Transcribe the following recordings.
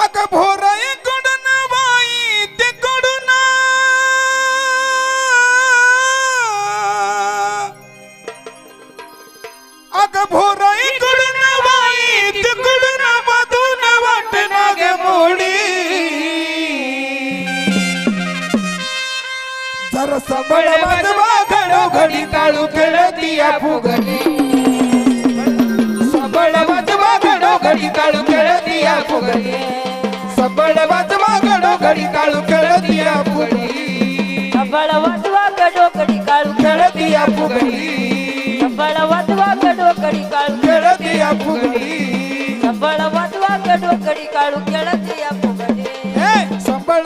अग भोरकडून बाई ते कडून अग भोरकडून बाई ते कडून मधून वाट नाग मोडी. जर सबळ मधवा घडो घडी काळू खेळती या फुगडी. सबळ वाजवा कडोकडी काळू खेळती या फुगडी। सबळ वाजवा कडोकडी काळू खेळती या फुगडी। सबळ वाजवा कडोकडी काळू खेळती या फुगडी हे सबळ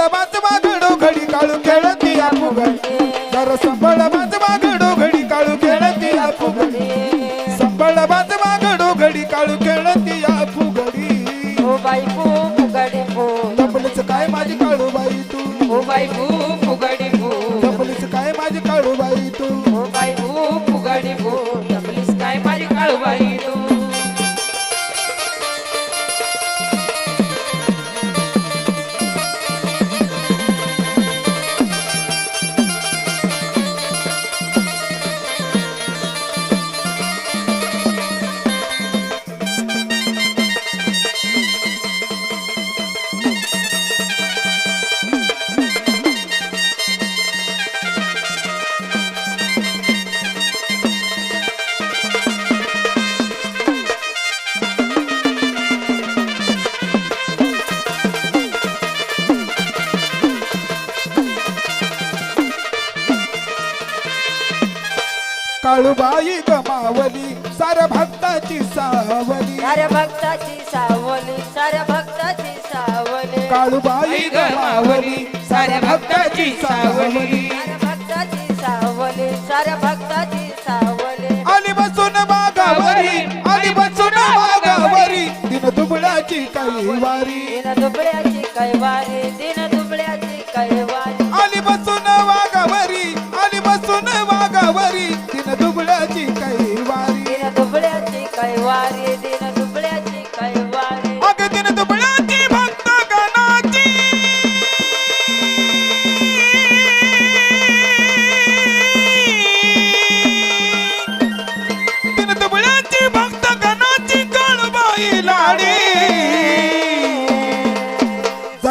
काळूबाई गमावली साऱ्या भक्ताची सावली. साऱ्या भक्ताची सावली साऱ्या भक्ताची सावली. काळूबाई गमावली साऱ्या भक्ताची सावली. साऱ्या भक्ताची सावली साऱ्या भक्ताची सावली. आली बसून बागावरी आली बसून बागावरी दिन दुबळाची काही वारी दिन दुबळ्याची कैवारी दिन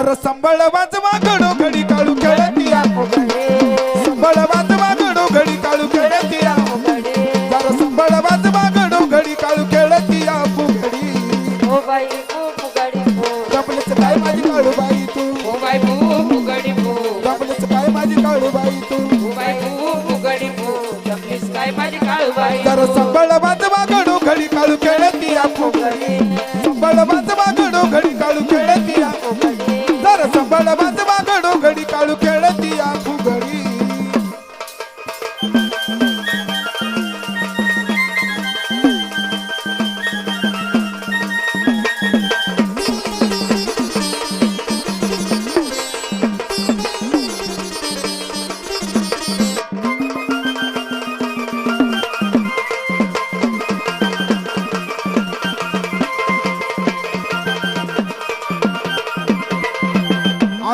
जर संबळ वाजवा घडो घडी काळू खेळती संबळ वाजवा घडो घडी काळू खेळती जर संबळ वाजवा घडो. घडी काळू खेळती या फुगडी जपलीच काय माझी काळू बाई तू? फू जपलीच काय माझी काळू बाई तू? काळूबाई जर संबळ वाजवा घडो घडी काळू खेळती या फुगडी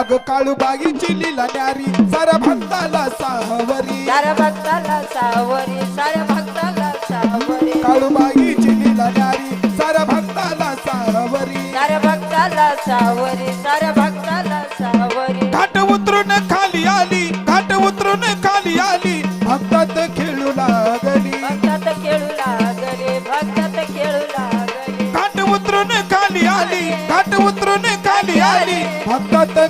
अग काळू बागीची लीला न्यारी. साऱ्या भक्ताला सावरी. साऱ्या भक्ताला सावरी साऱ्या भक्ताला सावरी. काळू बागीची लीला न्यारी. साऱ्या भक्ताला सावरी. साऱ्या भक्ताला सावरी साऱ्या भक्ताला सावरी. घाट उतरून खाली आली घाट उतरून खाली आली. भक्तात खेळू लागली. भक्तात खेळू लागले भक्तात खेळू लागले. घाट उतरून खाली आली घाट उतरून खाली आली. भक्तात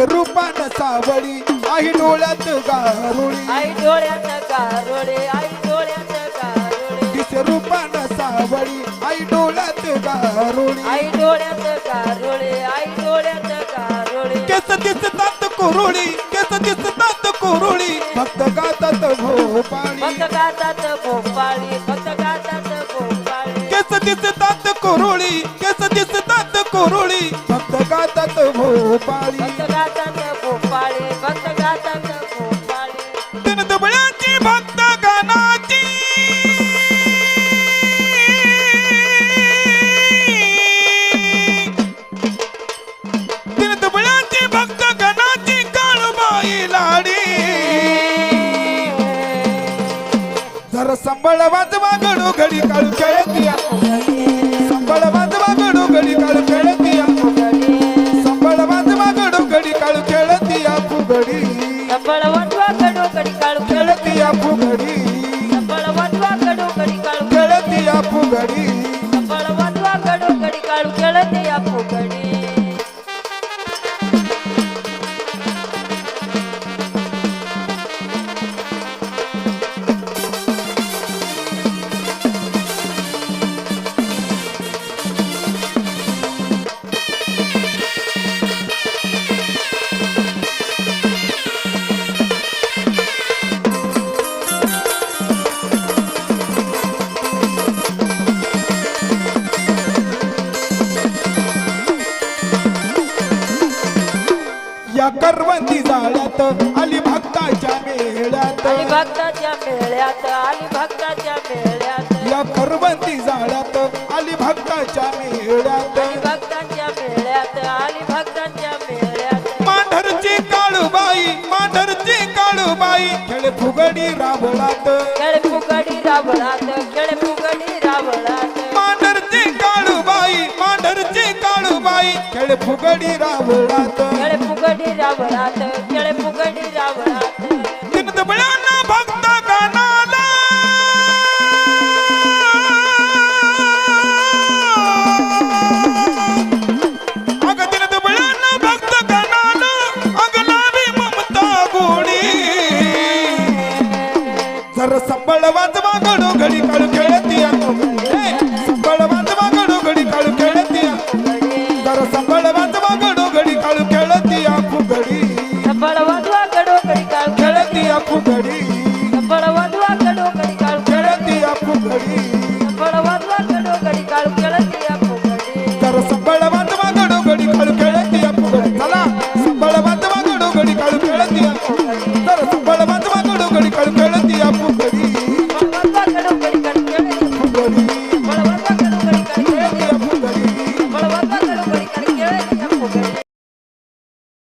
अगदीच रूपान सावळी. आई डोळ्यात गारुळी. आई डोळ्यात गारोडे आई डोळ्यात गारोडे दिस रूपान सावळी. आई डोळ्यात गारुळी. आई डोळ्यात आई डोळ्यात केस दिसतात कुरुळी केस दिसतात कुरुळी. फक्त गातात भोपाळी. फक्त गातात भोपाळी फक्त गातात भोपाळी. केस दिसतात कुरुळी केस दिसतात कुरुळी. फक्त गातात भोपाळी. फक्त गातात भोपाळी फक्त गातात भोपाळी. दिन दुबळ्याची भक्त गानाची दिन दुबळ्याची भक्त गणाची काळूबाई लाडी. जर संबळ वाजवा घडू घडी काळू खेळतिया भक्ताच्या मेळ्यात आली भक्ताच्या मेळ्यात. या करवंदी जाळ्यात आली भक्ताच्या मेळ्यात. भक्तांच्या मेळ्यात आली भक्तांच्या मेळ्यात. मांढरची काळूबाई मांढरची काळूबाई खेळ फुगडी रावळात. खेळ फुगडी रावळात खेळ फुगडी रावळात. मांढरची काळूबाई मांढरची काळूबाई खेळ फुगडी रावळात. खेळ फुगडी रावळात.